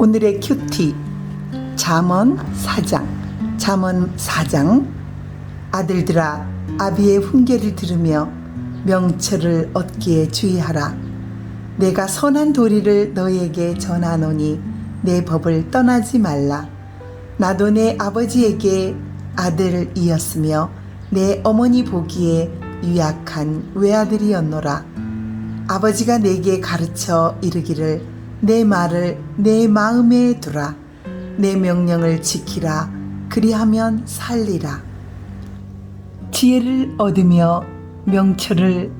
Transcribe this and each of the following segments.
오늘의 큐티 잠언 4장 잠언 4장. 아들들아 아비의 훈계를 들으며 명철을 얻기에 주의하라. 내가 선한 도리를 너에게 전하노니 내 법을 떠나지 말라. 나도 내 아버지에게 아들이었으며 내 어머니 보기에 유약한 외아들이었노라. 아버지가 내게 가르쳐 이르기를 내 말을 내 마음에 두라. 내 명령을 지키라. 그리하면 살리라. 지혜를 얻으며 명철을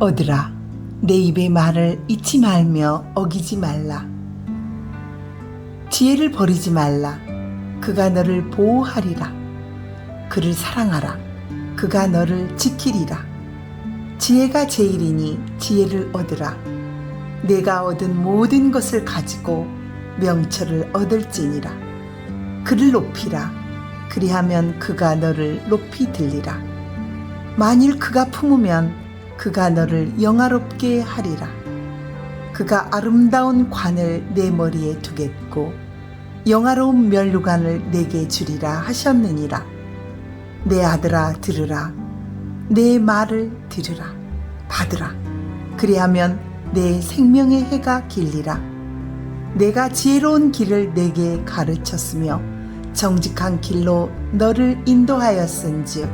얻으라. 내 입의 말을 잊지 말며 어기지 말라. 지혜를 버리지 말라. 그가 너를 보호하리라. 그를 사랑하라. 그가 너를 지키리라. 지혜가 제일이니 지혜를 얻으라. 내가 얻은 모든 것을 가지고 명철을 얻을지니라. 그를 높이라. 그리하면 그가 너를 높이 들리라. 만일 그가 품으면 그가 너를 영화롭게 하리라. 그가 아름다운 관을 내 머리에 두겠고 영화로운 면류관을 내게 주리라 하셨느니라. 내 아들아 들으라. 내 말을 들으라 받으라 그리하면 내 생명의 해가 길리라. 내가 지혜로운 길을 내게 가르쳤으며 정직한 길로 너를 인도하였은즉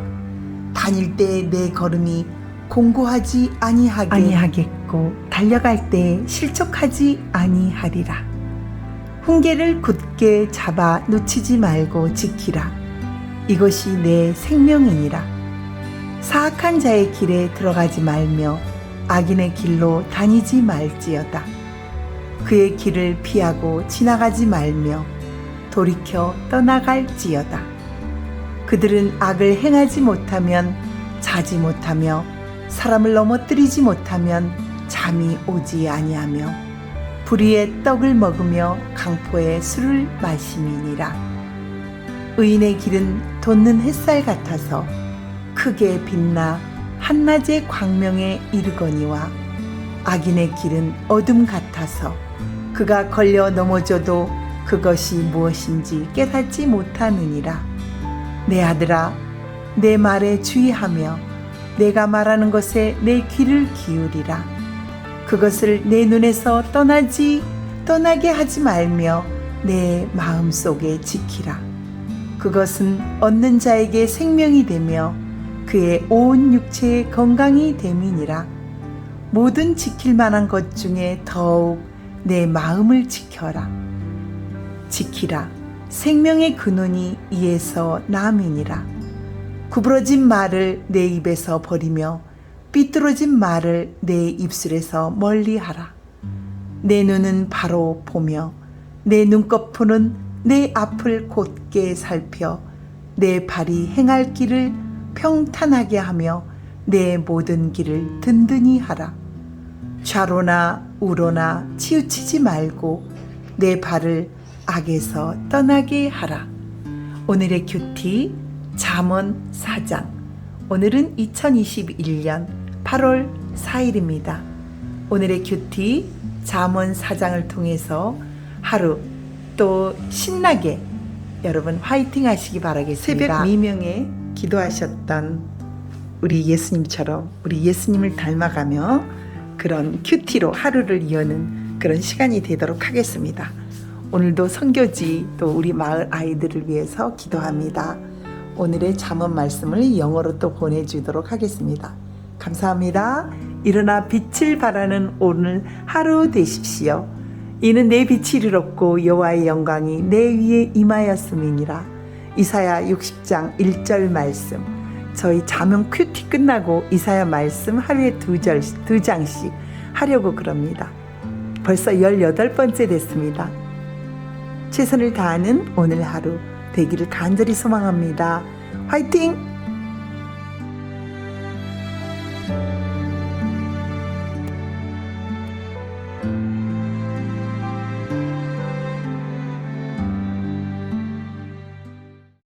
다닐 때 내 걸음이 공고하지 아니하게 아니하겠고 달려갈 때 실족하지 아니하리라. 훈계를 굳게 잡아 놓치지 말고 지키라. 이것이 내 생명이니라. 사악한 자의 길에 들어가지 말며 악인의 길로 다니지 말지어다. 그의 길을 피하고 지나가지 말며 돌이켜 떠나갈지어다. 그들은 악을 행하지 못하면 자지 못하며 사람을 넘어뜨리지 못하면 잠이 오지 아니하며 불의의 떡을 먹으며 강포의 술을 마심이니라. 의인의 길은 돋는 햇살 같아서 크게 빛나 한낮의 광명에 이르거니와 악인의 길은 어둠 같아서 그가 걸려 넘어져도 그것이 무엇인지 깨닫지 못하느니라. 내 아들아, 내 말에 주의하며 내가 말하는 것에 내 귀를 기울이라. 그것을 내 눈에서 떠나지, 떠나게 하지 말며 내 마음 속에 지키라. 그것은 얻는 자에게 생명이 되며 그의 온 육체의 건강이 됨이니라. 모든 지킬 만한 것 중에 더욱 내 마음을 지켜라. 지키라. 생명의 근원이 이에서 남이니라. 구부러진 말을 내 입에서 버리며 삐뚤어진 말을 내 입술에서 멀리하라. 내 눈은 바로 보며 내 눈꺼풀은 내 앞을 곧게 살펴 내 발이 행할 길을 평탄하게 하며 내 모든 길을 든든히 하라. 좌로나 우로나 치우치지 말고 내 발을 악에서 떠나게 하라. 오늘의 큐티 잠언 4장. 오늘은 2021년 8월 4일입니다. 오늘의 큐티 잠언 4장을 통해서 하루 또 신나게 여러분 화이팅 하시기 바라겠습니다. 새벽 미명에 기도하셨던 우리 예수님처럼 우리 예수님을 닮아가며 그런 큐티로 하루를 여는 그런 시간이 되도록 하겠습니다. 오늘도 선교지 또 우리 마을 아이들을 위해서 기도합니다. 오늘의 잠언 말씀을 영어로 또 보내주도록 하겠습니다. 감사합니다. 일어나 빛을 발하는 오늘 하루 되십시오. 이는 내 빛이 이롭고 여호와의 영광이 내 위에 임하였음이니라. 이사야 60장 1절 말씀 저희 자명 큐티 끝나고 이사야 말씀 하루에 두, 절, 두 장씩 하려고 그럽니다. 벌써 18번째 됐습니다. 최선을 다하는 오늘 하루 되기를 간절히 소망합니다. 화이팅!